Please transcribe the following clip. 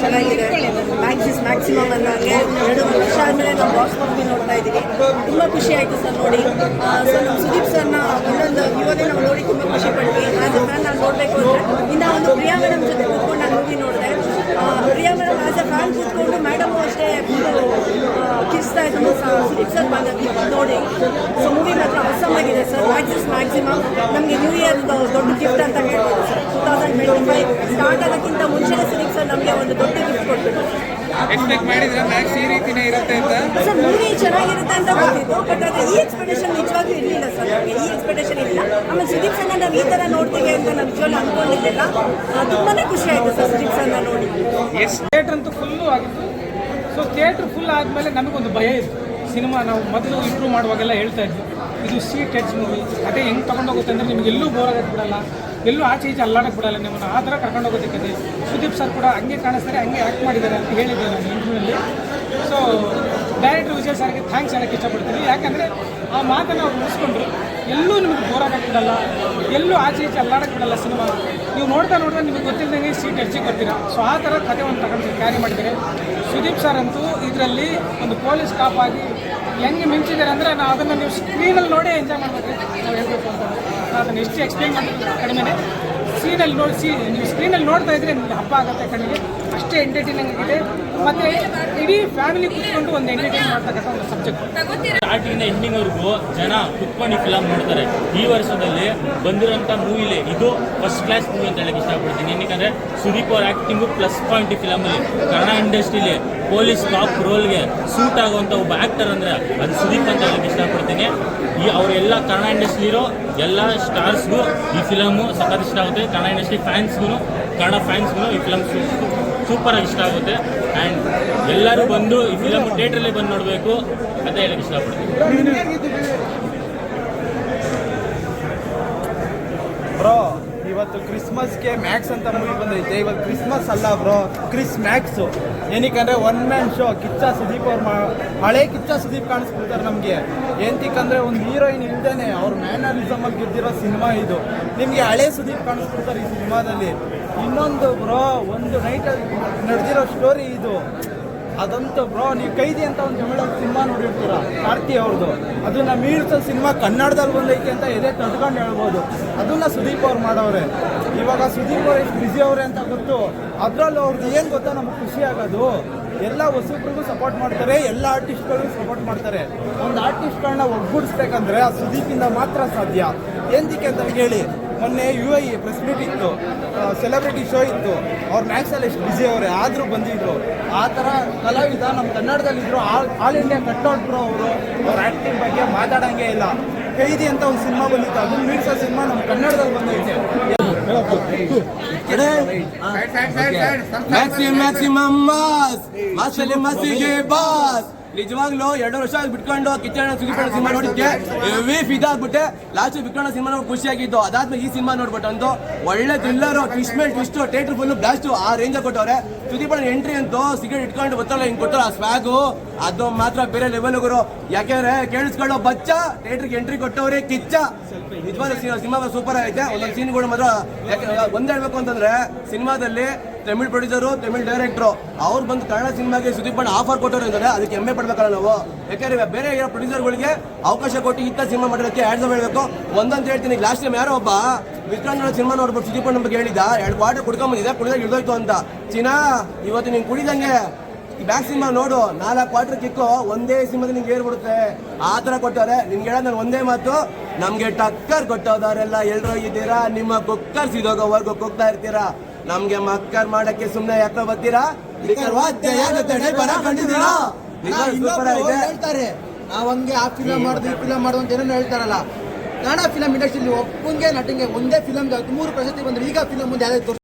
ಚೆನ್ನಾಗಿದೆ. ಮ್ಯಾಕ್ಸಿಸ್ ಮ್ಯಾಕ್ಸಿಮಮ್ ಅನ್ನೋಂಗೆ ಎರಡು ವರ್ಷ ಆದಮೇಲೆ ನಾವು ಮೂವಿ ನೋಡ್ತಾ ಇದ್ದೀವಿ ತುಂಬಾ ಖುಷಿ ಆಯಿತು ಸರ್ ನೋಡಿ. ಸೊ ನಮ್ಮ ಸುದೀಪ್ ಸರ್ನ ಒಂದೊಂದು ಯುವನೇ ನೋಡಿ ತುಂಬ ಖುಷಿ ಪಡ್ವಿ ಆ್ಯಸ್ ಎ ಫ್ಯಾನ್ ನಾನು ನೋಡಬೇಕು ಅಂದರೆ ಇನ್ನು ಒಂದು ಪ್ರಿಯಾ ಮೇಡಮ್ ಜೊತೆ ಕೂತ್ಕೊಂಡು ನಾನು ಮೂವಿ ನೋಡಿದೆ Priya madam as a fan ಕೂತ್ಕೊಂಡು ಮೇಡಮು ಅಷ್ಟೇ ಫುಲ್ಲು ಕಿಸ್ತಾ ಇದ್ದು ಸುದೀಪ್ ಸರ್ ಬಂದ ನೋಡಿ ಸೊ ಮೂವಿ ಮಾತ್ರ awesome ಆಗಿದೆ sir Max is maximum year ದೊಡ್ಡ ಗಿಫ್ಟ್ ಅಂತ ಹೇಳ್ಬೋದು sir. Two thousand twenty five start ಆಗೋಕ್ಕಿಂತ ಮುಂಚೆನೇ ಸರ್ ನಮಗೆ ಒಂದು ದೊಡ್ಡ ಗಿಫ್ಟ್ ಕೊಟ್ಟು ಎಕ್ಸ್ಪೆಕ್ಟ್ ಮಾಡಿದ್ರೆ ಮ್ಯಾಕ್ಸ್ ಈ ರೀತಿನೇ ಇರುತ್ತೆ ಅಂತ? ಸರ್ ಮೂವಿ ಚೆನ್ನಾಗಿರುತ್ತೆ ಅಂತ ಗೊತ್ತಿತ್ತು ಬಟ್ ಅದು ಈ ಎಕ್ಸ್ಪೆಕ್ಟೇಷನ್ ನಿಜವಾಗ್ಲೂ ಇರಲಿಲ್ಲ ಸರ್ ನಮಗೆ. ಈ ಎಕ್ಸ್ಪೆಕ್ಟೇಷನ್ ಇಲ್ಲ. ಆಮೇಲೆ ಸುದೀಪ್ ಸರ್ನ ನಾವು ಈ ಥರ ನೋಡ್ತೀವಿ ಅಂತ ನಾವು ನಿಜವಾಗ್ಲೂ ಅಂದ್ಕೊಂಡಿದ್ದಿಲ್ಲ ತುಂಬಾ ಖುಷಿ ಆಯಿತು ಸರ್ ಸುದೀಪ್ ಸರ್ ನೋಡಿ. ಎಷ್ಟು ಥಿಯೇಟ್ರ್ ಅಂತೂ ಫುಲ್ಲು ಆಗಿತ್ತು. ಸೊ ಥಿಯೇಟ್ರ್ ಫುಲ್ ಆದಮೇಲೆ ನಮಗೊಂದು ಭಯ ಇತ್ತು. ಸಿನಿಮಾ ನಾವು ಮೊದಲು ಇಂಪ್ರೂವ್ ಮಾಡುವಾಗೆಲ್ಲ ಹೇಳ್ತಾ ಇದ್ವಿ. ಇದು ಸಿ ಟೆಚ್ ಮೂವಿ ಅದೇ ಹೆಂಗೆ ತಗೊಂಡೋಗುತ್ತೆ ಅಂದರೆ ನಿಮ್ಗೆ ಎಲ್ಲೂ ಬೋರ್ ಆಗಕ್ಕೆ ಬಿಡಲ್ಲ. ಎಲ್ಲೂ ಆಚೆ ಈಚೆ ಅಲ್ಲಾಡಕ್ಕೆ ಬಿಡಲ್ಲ ನಿಮ್ಮನ್ನು. ಆ ಥರ ಕರ್ಕೊಂಡೋಗೋದಕ್ಕಿದೆ ಸುದೀಪ್ ಸರ್ ಕೂಡ ಹಂಗೆ ಕಾಣಿಸ್ತಾರೆ, ಹಂಗೆ ಆ್ಯಕ್ಟ್ ಮಾಡಿದ್ದಾರೆ ಅಂತ ಹೇಳಿದ್ದೆ ನಾನು ಇಂಟರ್ವ್ಯೂನಲ್ಲಿ ಸೊ ಡೈರೆಕ್ಟರ್ ವಿಜಯ್ ಸರ್ಗೆ ಥ್ಯಾಂಕ್ಸ್ ಹೇಳೋಕ್ಕೆ ಇಷ್ಟಪಡ್ತೀನಿ. ಯಾಕಂದರೆ ಆ ಮಾತನ್ನು ಅವ್ರು ಉಳಿಸ್ಕೊಂಡ್ರು ಎಲ್ಲೂ ನಿಮಗೆ ಬೋರ್ ಆಗಕ್ಕೆ ಬಿಡಲ್ಲ. ಎಲ್ಲೂ ಆಚೆ ಈಚೆ ಅಲ್ಲಾಡಕ್ಕೆ ಬಿಡಲ್ಲ ಸಿನಿಮಾ. ನೀವು ನೋಡ್ತಾ ನೋಡ್ತಾ ನಿಮಗೆ ಗೊತ್ತಿಲ್ಲದಂಗೆ ಸೀಟ್ ಹೆಚ್ಚಿಗೆ ಬರ್ತೀರಾ. ಸೊ ಆ ಥರ ಕಥೆ ಒಂದು ತಗೊಂಡು ಕ್ಯಾರಿ ಮಾಡಿದ್ದಾರೆ. ಸುದೀಪ್ ಸರ್ ಅಂತೂ ಇದರಲ್ಲಿ ಒಂದು ಪೊಲೀಸ್ ಕಾಪ್ ಆಗಿ ಹೆಂಗೆ ಮಿಂಚಿದ್ದಾರೆ ಅಂದರೆ ನಾವು ಅದನ್ನು ನೀವು ಸ್ಕ್ರೀನಲ್ಲಿ ನೋಡೇ ಎಂಜಾಯ್ ಮಾಡಬೇಕು. ನಾವು ಹೇಳಬೇಕು ಅಂತ. ನಾನು ಅದನ್ನು ಎಷ್ಟು ಎಕ್ಸ್ಪ್ಲೇನ್ ಮಾಡಿದ್ರು ಕಡಿಮೆನೇ. ಸೀನಲ್ಲಿ ನೋಡಿ ಸೀ ನೀವು ಸ್ಕ್ರೀನಲ್ಲಿ ನೋಡ್ತಾ ಇದ್ರೆ ನಿಮಗೆ ಹಬ್ಬ ಆಗುತ್ತೆ ಕಣ್ಣಿಗೆ. ಅಷ್ಟೇ ಎಂಟರ್ಟೈನಿಂಗ್ ಆಗಿದೆ. ಮತ್ತೆ ಇಡೀ ಫ್ಯಾಮಿಲಿ ಕೂತ್ಕೊಂಡು ಒಂದು ಎಂಟರ್ಟೈನ್ ಮಾಡ್ತಕ್ಕಂಥ ಒಂದು ಸಬ್ಜೆಕ್ಟ್ ಸ್ಟಾರ್ಟಿಂಗ್ ಎಂಡಿಂಗ್ವರೆಗೂ ಜನ ಕುತ್ಕೊಂಡು ಫಿಲಮ್ ನೋಡ್ತಾರೆ ಈ ವರ್ಷದಲ್ಲಿ ಬಂದಿರೋಂಥ ಮೂವಿಲಿ ಇದು ಫಸ್ಟ್ ಕ್ಲಾಸ್ ಮೂವಿ ಅಂತ ಹೇಳಕ್ಕೆ ಇಷ್ಟಪಡ್ತೀನಿ. ಏನಕ್ಕೆ ಸುದೀಪ್ ಅವ್ರ ಆ್ಯಕ್ಟಿಂಗು ಪ್ಲಸ್ ಪಾಯಿಂಟ್ ಈ ಫಿಲಮಲ್ಲಿ ಕನ್ನಡ ಇಂಡಸ್ಟ್ರಿಲಿ ಪೊಲೀಸ್ ಟಾಪ್ ರೋಲ್ಗೆ ಸೂಟ್ ಆಗುವಂಥ ಒಬ್ಬ ಆ್ಯಕ್ಟರ್ ಅಂದರೆ ಅದು ಸುದೀಪ್ ಅಂತ ಹೇಳಕ್ಕೆ ಇಷ್ಟಪಡ್ತೀನಿ. ಈ ಅವರೆಲ್ಲ ಕನ್ನಡ ಇಂಡಸ್ಟ್ರಿಲಿರೋ ಎಲ್ಲ ಸ್ಟಾರ್ಸ್ಗೂ ಈ ಫಿಲಮು ಸಖತ್ ಇಷ್ಟ ಆಗುತ್ತೆ. ಕನ್ನಡ ಇಂಡಸ್ಟ್ರಿ ಫ್ಯಾನ್ಸ್ಗೂ ಕನ್ನಡ ಫ್ಯಾನ್ಸ್ಗೂ ಈ ಫಿಲಮ್ ಸೂಪರಾಗಿ ಇಷ್ಟ ಆಗುತ್ತೆ. ಆ್ಯಂಡ್ ಎಲ್ಲರೂ ಬಂದು ಈ ಫಿಲಮ್ ಥಿಯೇಟ್ರಲ್ಲಿ ಬಂದು ನೋಡಬೇಕು ಅಂತ ಹೇಳಕ್ಕೆ ಇಷ್ಟಪಡ್ತೀನಿ. ಇವತ್ತು ಕ್ರಿಸ್ಮಸ್ಗೆ ಮ್ಯಾಕ್ಸ್ ಅಂತ ಮೂವಿ ಬಂದೈತೆ. ಇವತ್ತು ಕ್ರಿಸ್ಮಸ್ ಅಲ್ಲ bro Chris max ಏನಕ್ಕಂದ್ರೆ one man show Kichcha Sudeep ಅವ್ರು ಮಾ, ಹಳೆ ಕಿಚ್ಚ ಸುದೀಪ್ ಕಾಣಿಸ್ಬಿಡ್ತಾರೆ ನಮಗೆ. ಏನ್ತಿಕ್ಕಂದ್ರೆ ಒಂದು ಹೀರೋಯಿನ್ ಇಲ್ದೇನೆ, ಅವ್ರ ಮ್ಯಾನರಿಸಮ್ ಅಲ್ಲಿ ಗೆದ್ದಿರೋ ಸಿನಿಮಾ ಇದು. ನಿಮಗೆ ಹಳೆ ಸುದೀಪ್ ಕಾಣಿಸ್ಬಿಡ್ತಾರೆ ಈ ಸಿನಿಮಾದಲ್ಲಿ ಇನ್ನೊಂದು ಬ್ರೋ ಒಂದು ನೈಟಲ್ಲಿ ನಡೆದಿರೋ ಸ್ಟೋರಿ ಇದು. ಅದಂತೂ ಬ್ರೋ ನೀವು ಕೈದಿ ಅಂತ ಒಂದು ತಮಿಳ ಸಿನಿಮಾ ನೋಡಿರ್ತೀರ? ಕಾರ್ತಿ ಅವ್ರದ್ದು ಅದನ್ನ ಮೀರ್ತ ಸಿನಿಮಾ ಕನ್ನಡದಲ್ಲಿ ಬಂದೈತೆ ಅಂತ ಎದೆ ತಡ್ಕೊಂಡು ಹೇಳ್ಬೋದು. ಅದನ್ನ ಸುದೀಪ್ ಅವ್ರು ಮಾಡವ್ರೆ. ಇವಾಗ ಸುದೀಪ್ ಅವ್ರು ಎಷ್ಟು ಬ್ಯುಸಿ ಅವ್ರೆ ಅಂತ ಗೊತ್ತು. ಅದರಲ್ಲೂ ಅವ್ರದ್ದು ಏನು ಗೊತ್ತಾ ನಮ್ಗೆ ಖುಷಿ ಆಗೋದು? ಎಲ್ಲ ಹೊಸಬ್ರಿಗೂ ಸಪೋರ್ಟ್ ಮಾಡ್ತಾರೆ, ಎಲ್ಲ ಆರ್ಟಿಸ್ಟ್ಗಳಿಗೂ ಸಪೋರ್ಟ್ ಮಾಡ್ತಾರೆ. ಒಂದು ಆರ್ಟಿಸ್ಟ್ಗಳನ್ನ ಒಗ್ಗೂಡಿಸ್ಬೇಕಂದ್ರೆ ಆ ಸುದೀಪಿಂದ ಮಾತ್ರ ಸಾಧ್ಯ. ಎಂದಕ್ಕೆ ಅಂತ ಹೇಳಿ. ಮೊನ್ನೆ ಯು ಐ ಪ್ರೆಸ್ ಮೀಟ್ ಇತ್ತು. ಸೆಲೆಬ್ರಿಟಿ ಶೋ ಇತ್ತು. ಅವ್ರ ಮ್ಯಾಕ್ಸಲ್ಲಿ ಎಷ್ಟು ಬ್ಯುಸಿ ಅವರೇ ಆದರೂ ಬಂದಿದ್ರು. ಆ ಥರ ಕಲಾವಿದ ನಮ್ಮ ಕನ್ನಡದಲ್ಲಿದ್ರು all all India cutout bro ಅವರು. ಅವ್ರ ಆ್ಯಕ್ಟಿಂಗ್ ಬಗ್ಗೆ ಮಾತಾಡಂಗೆ ಇಲ್ಲ. ಕೈದಿ ಅಂತ ಒಂದು ಸಿನಿಮಾ ಬಂದಿತ್ತು. ಅದು ಮೀಡ್ಸೋ ಸಿನಿಮಾ ನಮ್ಮ ಕನ್ನಡದಲ್ಲಿ ಬಂದೈತೆ. ಮ್ಯಾಕ್ಸಿಮಮ್ ಮ್ಯಾಕ್ಸಿಮಮ್ ಮಾಸ್ ಮಾಸಲ್ಲಿ ಮಸಿಗೆ ಬಾಸ್ ನಿಜವಾಗ್ಲೂ ಎರಡು ವರ್ಷ ಬಿಟ್ಕೊಂಡು ಕಿಚ್ಚಣ್ಣ ಸುದೀಪಣ್ಣ ಸಿನಿಮಾ ನೋಡಿದ್ದೆ ಹೆವಿ ಫಿದಾ ಆಗ್ಬಿಟ್ಟೆ. ಲಾಸ್ಟ್ ಬಿಟ್ಕೊಂಡ ಸಿನಿಮಾ ನೋಡಿ ಖುಷಿಯಾಗಿದ್ದು. ಅದಾದ್ಮೇಲೆ ಈ ಸಿನಿಮಾ ನೋಡ್ಬಿಟ್ಟು ಅಂತೂ ಒಳ್ಳೆ ಥ್ರಿಲ್ಲರ್ ಟ್ವಿಸ್ಟ್ ಮೇಲೆ ಟ್ವಿಸ್ಟ್ ಥಿಯೇಟರ್ ಫುಲ್ ಬ್ಲಾಸ್ಟ್ ಆ ರೇಂಜ್ ಕೊಟ್ಟವ್ರೆ. ಸುದೀಪಣ್ಣ ಎಂಟ್ರಿ ಅಂತೂ ಸಿಗರೇಟ್ ಇಟ್ಕೊಂಡು ಬರ್ತಾರಲ್ಲ ಹಿಂಗೆ ಕೊಟ್ಟರು ಆ ಸ್ವ್ಯಾಗು ಅದು ಮಾತ್ರ ಬೇರೆ ಲೆವೆಲ್ ಗುರು. ಯಾಕೆಂದ್ರೆ ಕೇಳಿಸ್ಕೊಳ್ಳೋ ಬಚ್ಚ ಥಿಯೇಟರ್ಗೆ ಎಂಟ್ರಿ ಕೊಟ್ಟವ್ರೆ ಕಿಚ್ಚ. ನಿಜವಾದ ಸಿನಿಮಾ ಸೂಪರ್ ಆಗೈತೆ. ಒಂದೊಂದು ಸೀನ್ಗಳು ಮಾತ್ರ ಒಂದ್ ಹೇಳ್ಬೇಕು ಅಂತಂದ್ರೆ, ಸಿನಿಮಾದಲ್ಲಿ ತಮಿಳ್ ಪ್ರೊಡ್ಯೂಸರು, ತಮಿಳ್ ಡೈರೆಕ್ಟ್ರು, ಅವ್ರು ಬಂದು ಕನ್ನಡ ಸಿನಿಮಾಗೆ ಸುದೀಪಣ್ಣ ಆಫರ್ ಕೊಟ್ಟರು ಅಂದರೆ ಅದಕ್ಕೆ ಹೆಮ್ಮೆ ಪಡ್ಬೇಕಲ್ಲ ನಾವು. ಯಾಕೆಂದ್ರೆ ಬೇರೆ ಇರೋ ಪ್ರೊಡ್ಯೂಸರ್ಗಳಿಗೆ ಅವಕಾಶ ಕೊಟ್ಟು ಇಂಥ ಸಿನಿಮಾ ಮಾಡೋದಕ್ಕೆ ಆಡ್ಸ್ ಹೇಳಬೇಕು. ಒಂದಂತ ಹೇಳ್ತೀನಿ ಲಾಸ್ಟ್ ಟೈಮ್ ಯಾರೋ ಒಬ್ಬ ವಿಕ್ರಾಂತ್ ಸಿನಿಮಾ ನೋಡ್ಬಿಟ್ಟು ಸುದೀಪಣ್ಣ ಬಗ್ಗೆ ಹೇಳಿದ ಎರಡು ಕ್ವಾರ್ಟರ್ ಕುಡ್ಕೊಂಬಂದಿದೆ ಕುಡಿದಾಗ ಇಳಿದೋಯ್ತು ಅಂತ. ಚೀನಾ, ಇವತ್ತು ನೀನು ಕುಡಿದಂಗೆ ಬ್ಯಾಕ್ ಸಿನಿಮಾ ನೋಡು, ನಾಲ್ಕು ಕ್ವಾರ್ಟರ್ ಕಿಕ್ಕು ಒಂದೇ ಸಿನಿಮಾದಲ್ಲಿ ನಿಂಗೆ ಏರ್ಬಿಡುತ್ತೆ ಆ ಥರ ಕೊಟ್ಟವ್ರೆ. ನಿನ್ಗೆ ಹೇಳೋದು ನಾನು ಒಂದೇ ಮಾತು. ನಮಗೆ ಟಕ್ಕರ್ ಕೊಟ್ಟೋದವರೆಲ್ಲ ಎಲ್ಲರೂ ಇದ್ದೀರಾ? ನಿಮ್ಮ ಕುಕ್ಕರ್ ಸಿದೋಗೋವರೆಗೂ ಹೋಗ್ತಾ ಇರ್ತೀರಾ? ನಮ್ಗೆ ಮಕ್ಕರ್ ಮಾಡಕ್ಕೆ ಸುಮ್ನೆ ಯಾಕೋ ಬರ್ತೀರಾ? ಹೇಳ್ತಾರೆ. ನಾವ್ ಹಂಗೆ ಆ ಫಿಲಮ್ ಮಾಡುದು ಈ ಫಿಲಮ್ ಮಾಡುದು ಅಂತ ಏನೇನೋ ಹೇಳ್ತಾರಲ್ಲ. ಕನ್ನಡ ಫಿಲಂ ಇಂಡಸ್ಟ್ರಿಯಲ್ಲಿ ಒಬ್ಬಂಗೆ ನಟಿಗೆ ಒಂದೇ ಫಿಲಮ್ಗೆ ಹದಿಮೂರು ಪ್ರಶಸ್ತಿ ಬಂದ್ರೆ ಈಗ ಫಿಲಮ್ ಮುಂದೆ ಯಾವ್ದು